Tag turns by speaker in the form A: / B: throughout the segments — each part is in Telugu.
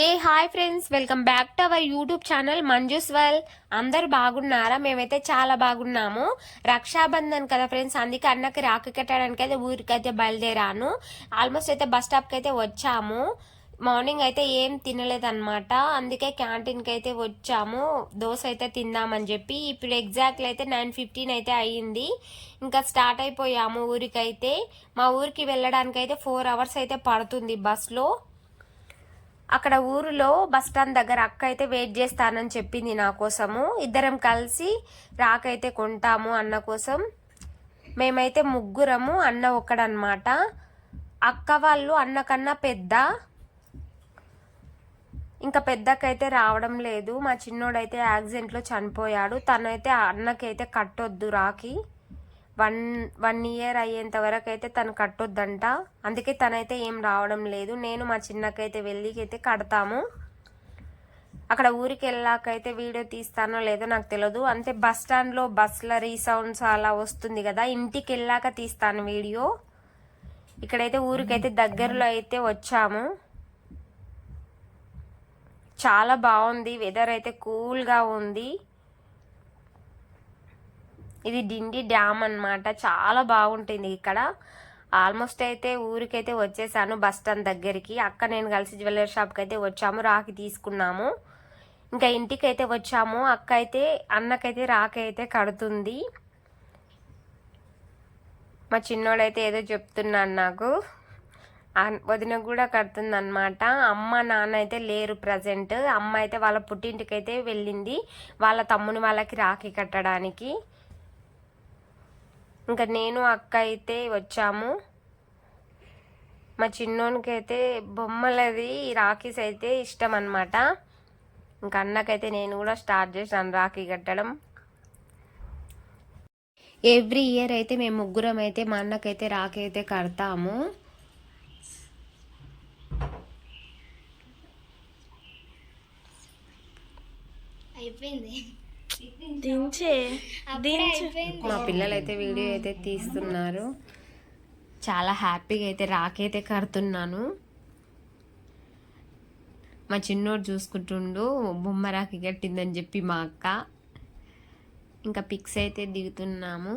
A: A hi friends welcome back to our YouTube channel Manju's well. అందరు బాగున్నారా? మేమైతే చాలా బాగున్నాము. రక్షాబంధన్ కదా ఫ్రెండ్స్ అందుకే అన్నకి రాఖీ కట్టడానికి అయితే ఊరికైతే బయలుదేరాను. ఆల్మోస్ట్ అయితే బస్ స్టాప్కి అయితే వచ్చాము. మార్నింగ్ అయితే ఏం తినలేదన్నమాట. అందుకే క్యాంటీన్కి అయితే వచ్చాము. దోశ అయితే తిందామని చెప్పి. ఇప్పుడు ఎగ్జాక్ట్లీ అయితే నైన్ ఫిఫ్టీన్ అయితే అయ్యింది ఇంకా స్టార్ట్ అయిపోయాము ఊరికైతే. మా ఊరికి వెళ్ళడానికి అయితే ఫోర్ అవర్స్ అయితే పడుతుంది బస్లో. అక్కడ ఊరిలో బస్ స్టాండ్ దగ్గర అక్క అయితే వెయిట్ చేస్తానని చెప్పింది నా కోసము. ఇద్దరం కలిసి రాకైతే కొంటాము అన్న కోసం. మేమైతే ముగ్గురము అన్న ఒక్కడనమాట అక్క వాళ్ళు అన్న కన్నా పెద్ద. ఇంకా పెద్దకైతే రావడం లేదు. మా చిన్నోడైతే యాక్సిడెంట్లో చనిపోయాడు. తనైతే అన్నకైతే కట్టొద్దు రాకి వన్ వన్ ఇయర్ అయ్యేంత వరకు అయితే తను కట్టొద్దంట. అందుకే తనైతే ఏం రావడం లేదు. నేను మా చిన్నకైతే వెళ్ళికైతే కడతాము. అక్కడ ఊరికి వెళ్ళాకైతే వీడియో తీస్తానో లేదో నాకు తెలియదు అంతే బస్ స్టాండ్లో బస్ల రీసౌండ్స్ అలా వస్తుంది కదా ఇంటికి వెళ్ళాక తీస్తాను వీడియో. ఇక్కడైతే ఊరికైతే దగ్గరలో అయితే వచ్చాము. చాలా బాగుంది వెదర్ అయితే కూల్గా ఉంది. ఇది డిండి డ్యామ్ అన్నమాట. చాలా బాగుంటుంది ఇక్కడ. ఆల్మోస్ట్ అయితే ఊరికైతే వచ్చేసాను బస్ స్టాండ్ దగ్గరికి. అక్క నేను కలిసి జ్యువెలరీ షాప్కి అయితే వచ్చాము రాకి తీసుకున్నాము. ఇంకా ఇంటికి అయితే వచ్చాము. అక్క అయితే అన్నకైతే రాకి అయితే కడుతుంది. మా చిన్నోడైతే ఏదో చెప్తున్నాడు నాకు. వదిన కూడా కడుతుంది అనమాట అమ్మ నాన్న అయితే లేరు ప్రజెంట్. అమ్మ అయితే వాళ్ళ పుట్టింటికి అయితే వెళ్ళింది. వాళ్ళ తమ్ముని వాళ్ళకి రాఖీ కట్టడానికి. ఇంకా నేను అక్క అయితే వచ్చాము. మా చిన్నోనికి అయితే బొమ్మలది రాఖీస్ అయితే ఇష్టం అనమాట ఇంకా అన్నకైతే నేను కూడా స్టార్ట్ చేశాను రాఖీ కట్టడం. ఎవ్రీ ఇయర్ అయితే మేము ముగ్గురం అయితే మా అన్నకైతే రాఖీ అయితే కడతాము.
B: అయిపోయింది.
C: దించే
A: మా పిల్లలు అయితే వీడియో అయితే తీస్తున్నారు. చాలా హ్యాపీగా అయితే అయితే కడుతున్నాను. మా చిన్నోడు చూసుకుంటుండు బొమ్మ రాఖీ కట్టిందని చెప్పి మా అక్క. ఇంకా పిక్స్ అయితే దిగుతున్నాము.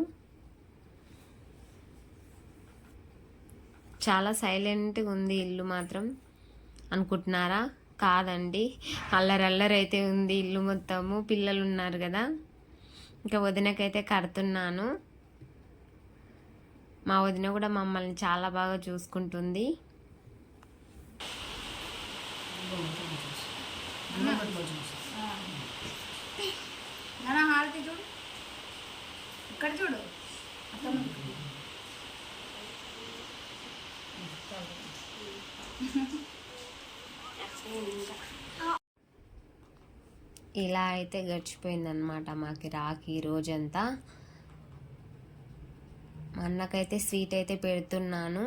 A: చాలా సైలెంట్గా ఉంది ఇల్లు మాత్రం. అనుకుంటున్నారా? కాదండి. అల్లరల్లరైతే అయితే ఉంది ఇల్లు మొత్తము. పిల్లలు ఉన్నారు కదా. ఇంకా వదినకైతే కడుతున్నాను. మా వదిన కూడా మమ్మల్ని చాలా బాగా చూసుకుంటుంది
B: నాన్న హారతి చూడు ఇక్కడ చూడు
A: ఇలా అయితే గడిచిపోయిందనమాట మాకి రాఖీ రోజంతా. మా అన్నకైతే స్వీట్ అయితే పెడుతున్నాను.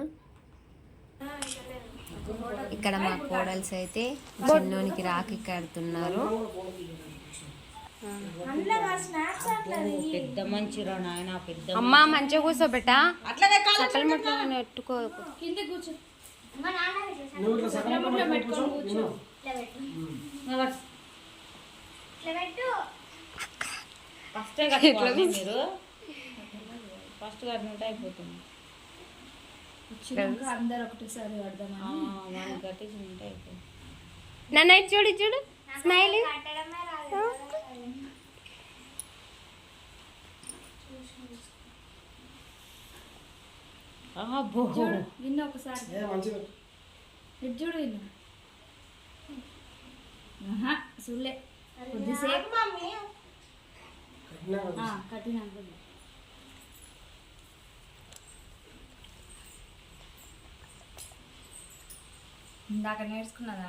A: ఇక్కడ మా కోడల్స్ అయితే చిన్నోనికి రాఖీ కడుతున్నారు.
D: పెద్ద పెద్ద
A: అమ్మా మంచిగా కూర్చోబెట్ట? సకల ముట్ల నెట్టుకో
D: ఫస్ట్ కట్టుకోవాలి మీరు? ఫస్ట్ కట్టినట్టు అయిపోతుంది.
B: అందరు ఒకటేసారి
D: కట్టేసి ఉంటే అయిపోతుంది.
A: నన్ను చూడు చూడు. స్మైల్
B: విన్న ఒకసారి. ఇటు చూడు విన్న. ఆహా, చూడలే. కొద్దిసేపు. ఇందాక నేర్చుకున్నదా?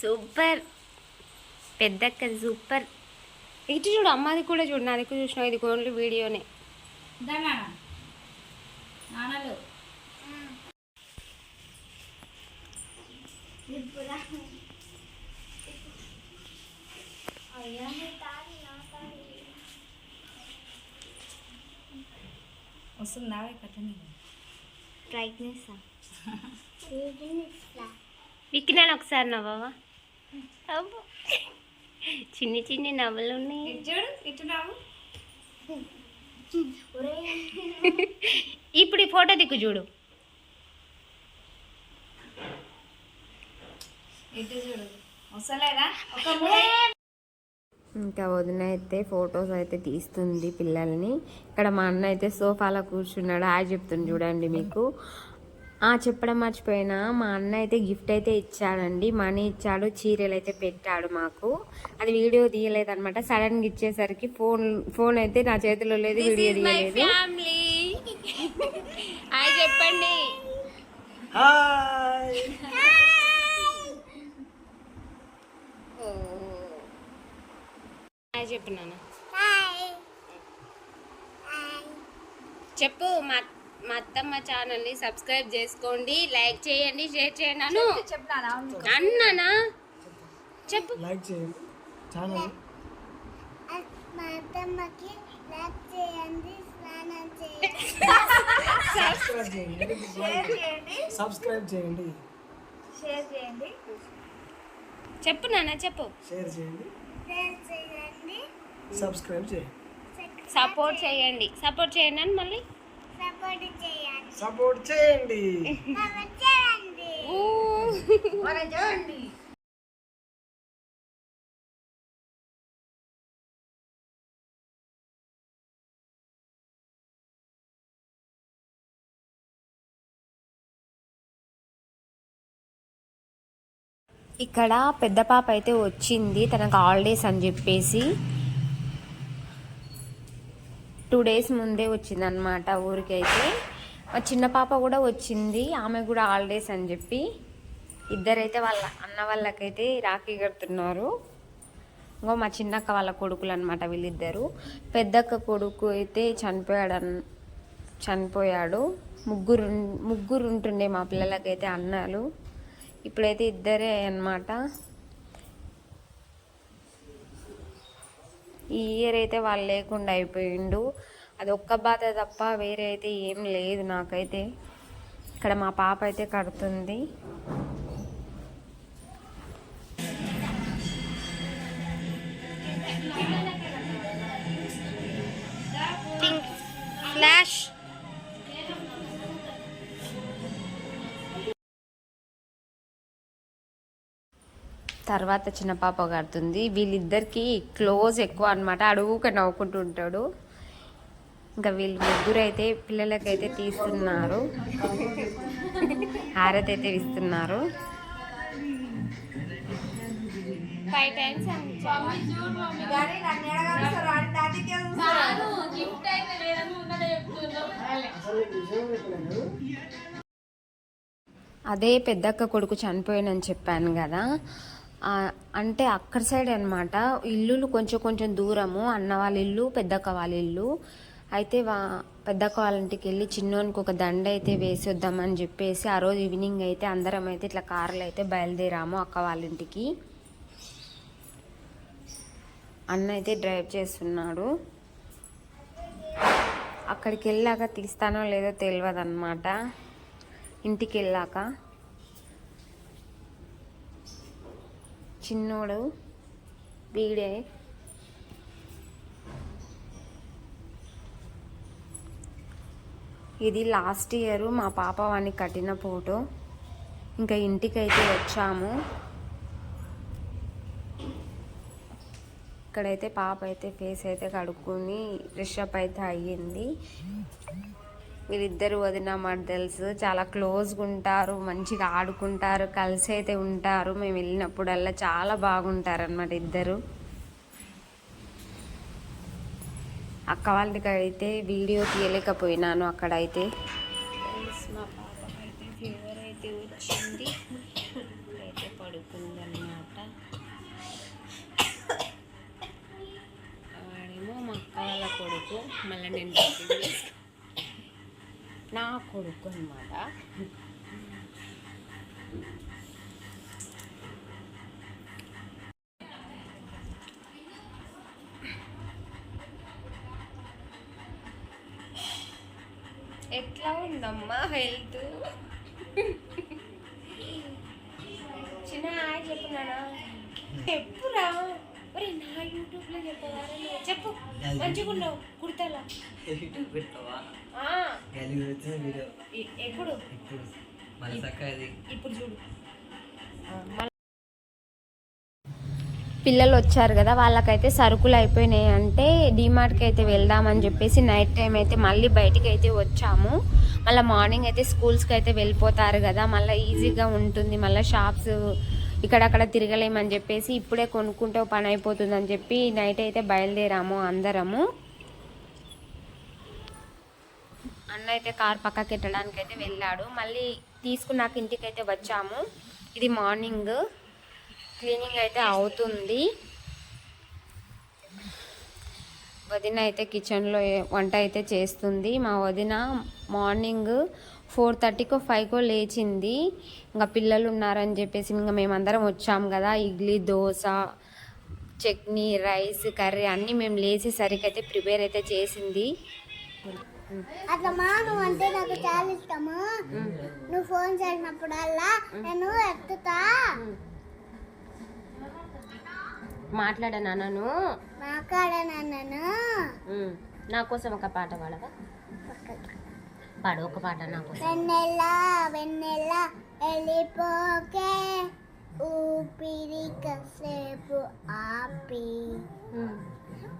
A: సూపర్. పెద్దక్క సూపర్. ఇటు చూడు అమ్మది కూడా చూడు నాది కూడా చూసినావు ఇది ఓన్లీ వీడియోనే.
B: దానా నాన్నలు. వస్తుందా కట్టని
A: విక్కినాను ఒకసారి నవ్వవా అబ్బో. చిన్ని చిన్ని నవ్వులు ఉన్నాయి
B: ఇటు చూడు ఇటు నవ్వు
A: ఇప్పుడు ఈ ఫోటో దిక్కు చూడు
B: ఇటు చూడు వస్తలేదా ఒక
A: ఇంకా వదిన అయితే ఫొటోస్ అయితే తీస్తుంది పిల్లల్ని. ఇక్కడ మా అన్న అయితే సోఫాలో కూర్చున్నాడు. ఆ చెప్తుంది చూడండి మీకు. ఆ చెప్పడం మర్చిపోయినా. మా అన్న అయితే గిఫ్ట్ అయితే ఇచ్చాడండి. మనీ ఇచ్చాడు. చీరలు అయితే పెట్టాడు మాకు. అది వీడియో తీయలేదు అనమాట సడన్గా ఇచ్చేసరికి ఫోన్ ఫోన్ అయితే నా చేతిలో లేదు వీడియో తీయలేదు. చెప్పండి. చెప్పు నాన్న. చెప్పు మా మా అత్తమ్మ ఛానల్ని సబ్స్క్రైబ్ చేసుకోండి లైక్ చేయండి షేర్ చేయండి అను అన్నానా? చెప్పు.
E: లైక్ చేయండి. ఛానల్.
F: మా అత్తమ్మకి లైక్ చేయండి స్నానం చేయండి.
E: సబ్స్క్రైబ్ చేయండి. సబ్స్క్రైబ్ చేయండి.
B: షేర్ చేయండి.
A: చెప్పు నాన్న చెప్పు.
E: షేర్ చేయండి.
F: షేర్ చేయండి.
E: సబ్స్క్రైబ్ చేయండి
A: సపోర్ట్ చేయండి. సపోర్ట్ చేయండి అని మళ్ళీ?
F: సపోర్ట్ చేయండి.
E: సపోర్ట్ చేయండి.
F: సపోర్ట్ చేయండి.
A: ఇక్కడ పెద్ద పాప అయితే వచ్చింది. తనకు హాలిడేస్ అని చెప్పేసి. టూ డేస్ ముందే వచ్చింది అనమాట ఊరికైతే. మా చిన్న పాప కూడా వచ్చింది. ఆమె కూడా హాలిడేస్ అని చెప్పి. ఇద్దరైతే వాళ్ళ అన్న వాళ్ళకైతే రాఖీ కడుతున్నారు. ఇంకో మా చిన్నక్క వాళ్ళ కొడుకులు అనమాట వీళ్ళిద్దరు. పెద్దక్క కొడుకు అయితే చనిపోయాడు అన్ చనిపోయాడు. ముగ్గురు ముగ్గురు ఉంటుండే మా పిల్లలకైతే అన్నాలు. ఇప్పుడైతే ఇద్దరే అన్నమాట. ఈ ఇయర్ అయితే వాళ్ళు లేకుండా అయిపోయిండు. అది ఒక్క బాధ తప్ప వేరే అయితే ఏం లేదు నాకైతే. ఇక్కడ మా పాప అయితే కడుతుంది. ఫ్లాష్ తర్వాత చిన్న పాప కడుతుంది. వీళ్ళిద్దరికి క్లోజ్ ఎక్కువ అనమాట అడుగుక నవ్వుకుంటూ ఉంటాడు. ఇంకా వీళ్ళు ముగ్గురు అయితే పిల్లలకైతే తీస్తున్నారు. హారతి అయితే ఇస్తున్నారు. ఫైవ్ టైమ్స్ అదే పెద్దక్క కొడుకు చనిపోయానని చెప్పాను కదా. అంటే అక్కడ సైడ్ అనమాట ఇల్లులు కొంచెం కొంచెం దూరము. అన్న వాళ్ళ ఇల్లు పెద్దక్క వాళ్ళ ఇల్లు. అయితే వా పెద్దక్క వాళ్ళ ఇంటికి వెళ్ళి చిన్నోనికి ఒక దండ అయితే వేసి వద్దామని చెప్పేసి ఆ రోజు ఈవినింగ్ అయితే అందరం అయితే ఇట్లా కార్లు అయితే బయలుదేరాము అక్క వాళ్ళ ఇంటికి. అన్న అయితే డ్రైవ్ చేస్తున్నాడు. అక్కడికి వెళ్ళాక తీస్తానో లేదో తెలియదు అనమాట ఇంటికి వెళ్ళాక. చిన్నోడు వీడే. ఇది లాస్ట్ ఇయర్ మా పాప వాడిని కట్టిన ఫోటో. ఇంకా ఇంటికైతే వచ్చాము. ఇక్కడైతే పాప అయితే ఫేస్ అయితే కడుక్కొని ఫ్రెష్ అప్ అయితే అయ్యింది. వీళ్ళిద్దరు వదిన తెలుసు. చాలా క్లోజ్గా ఉంటారు. మంచిగా ఆడుకుంటారు. కలిసి అయితే ఉంటారు. మేము వెళ్ళినప్పుడల్లా చాలా బాగుంటారు అనమాట ఇద్దరు. అక్క వాళ్ళకి అయితే వీడియో తీయలేకపోయినాను అక్కడైతే. మా పాపకైతే ఫీవర్ అయితే వచ్చింది. అయితే పడుకుంది అనమాట వాడేమో మా అక్క వాళ్ళ కొడుకు. మళ్ళీ నేను నా కొడుకు అనమాట ఎట్లా ఉందమ్మా హెల్త్? చిన్న హాయ్ చెప్పున్నానా? చెప్పురా. మరి నా యూట్యూబ్లో చెప్పవారా చెప్పు. మంచిగా ఉన్నావు కుర్తాలా
G: యూట్యూబ్ పెట్టవా?
A: ఆ,
G: గలీజ్ వచ్చిన వీడియో
A: ఎ- ఎప్పుడు?
G: ఇప్పుడు మన చక్క అది.
A: ఇప్పుడు చూడు. పిల్లలు వచ్చారు కదా వాళ్ళకైతే సరుకులు అయిపోయినాయి. అంటే డిమార్ట్కి అయితే వెళ్దామని చెప్పేసి నైట్ టైం అయితే మళ్ళీ బయటికి అయితే వచ్చాము. మళ్ళీ మార్నింగ్ అయితే స్కూల్స్కి అయితే వెళ్ళిపోతారు కదా మళ్ళీ ఈజీగా ఉంటుంది. మళ్ళీ షాప్స్ ఇక్కడక్కడ తిరగలేమని చెప్పేసి ఇప్పుడే కొనుక్కుంటే పని అయిపోతుందని చెప్పి నైట్ అయితే బయలుదేరాము అందరము. అన్న అయితే కార్ పక్కకి ఎట్టడానికి అయితే వెళ్ళాడు. మళ్ళీ తీసుకున్నాక ఇంటికి అయితే వచ్చాము. ఇది మార్నింగ్. క్లీనింగ్ అయితే అవుతుంది. వదిన అయితే కిచెన్లో వంట అయితే చేస్తుంది. మా వదిన మార్నింగ్ ఫోర్ థర్టీకో ఫైవ్కో లేచింది. ఇంకా పిల్లలు ఉన్నారని చెప్పేసి ఇంకా మేమందరం వచ్చాము కదా. ఇడ్లీ దోశ చట్నీ రైస్ కర్రీ అన్నీ మేము లేచేసరికి అయితే ప్రిపేర్ అయితే చేసింది.
F: అట్లా మా నువ్వు అంటే నాకు చాలా ఇష్టము. నువ్వు ఫోన్ చేసినప్పుడల్లా నేను ఎత్తుతా.
A: మాట్లాడనా నన్ను
F: మాట్లాడనన్నాను
A: ఉమ్, నా కోసం ఒక పాట పాడవా? పాడు ఒక పాట నా కోసం.
F: వెన్నెల వెన్నెల వెళ్ళిపోకే. ఊపిరి కాసేపు ఆపి.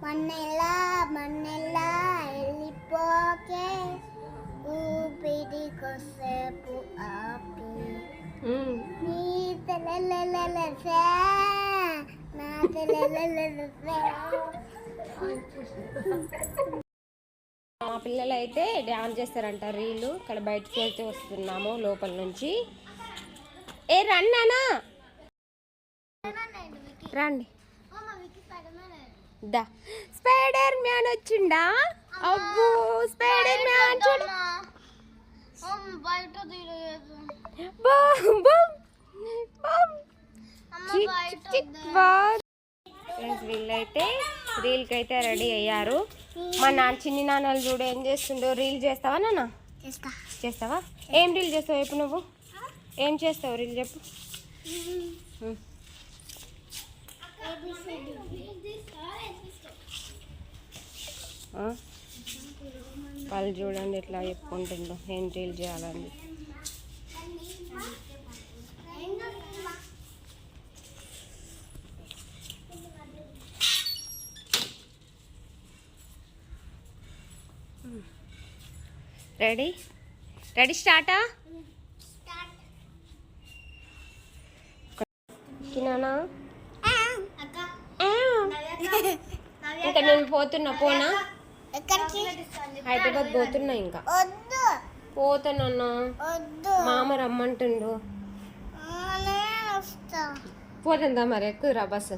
F: మన్నెల మన్నెల వెళ్ళిపోకే ఊపిరి ఆపి నీ నా
A: మా పిల్లలు అయితే డ్యాన్స్ చేస్తారంట రీలు. ఇక్కడ బయటకు వెళ్తే వస్తున్నాము లోపల నుంచి. ఏ రన్నానా రండి. దా. స్పైడర్ మ్యాన్ వచ్చిండా? అబ్బో స్పైడర్ మ్యాన్ చూడు
F: బయట
A: బూమ్, బూమ్, బూమ్. ఫ్రెండ్స్ వీళ్ళైతే రీల్కి అయితే రెడీ అయ్యారు. మా నాన్న చిన్ని నాన్నలు చూడు ఏం చేస్తుండో రీల్ చేస్తావా నాన్న?
F: చేస్తా.
A: చేస్తావా? ఏం రీల్ చేస్తావు ఇప్పుడు నువ్వు? ఏం చేస్తావు రీల్ చెప్పు? ఉం. ఆ? వాళ్ళు చూడండి ఎట్లా చెప్పుకుంటుండో ఏం రీల్ చేయాలని. రెడీ రెడీ స్టార్టా కినానా ఇంకా నేను పోతున్నా పోనా?
F: ఎక్కడికి?
A: హైదరాబాద్ పోతున్నా ఇంకా.
F: వద్దు.
A: పోతానన్నా
F: వద్దు.
A: మామ రమ్మంటుండు. పోతుందా మరి? ఎక్కురా బస్సు.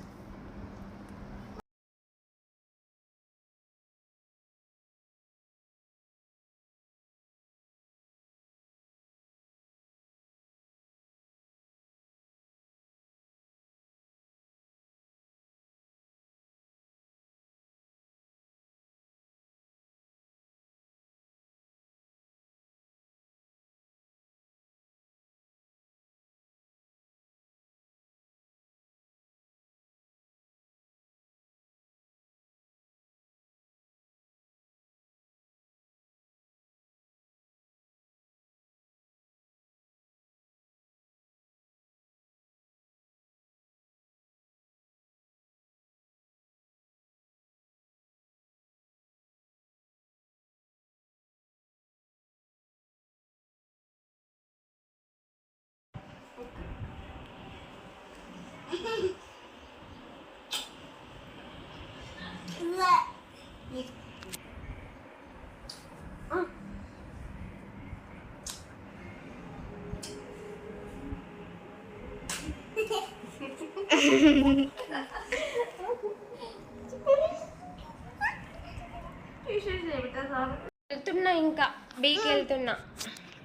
A: వెళ్తున్నా ఇంకా బీకి వెళ్తున్నా.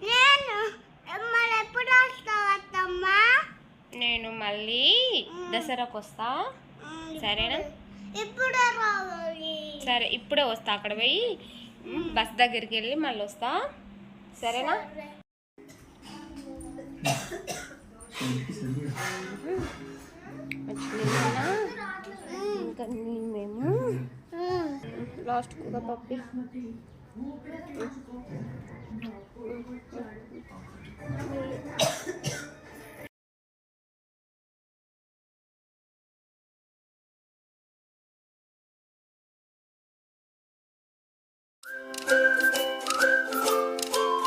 F: నేను ఎప్పుడు
A: నేను మళ్ళీ దసరాకు వస్తా. సరేనా?
F: ఇప్పుడే
A: సరే ఇప్పుడే వస్తా అక్కడ పోయి. బస్ దగ్గరికి వెళ్ళి మళ్ళీ వస్తా. సరేనా? అందుకని మేము లాస్ట్ కూడా పప్పి Thank you.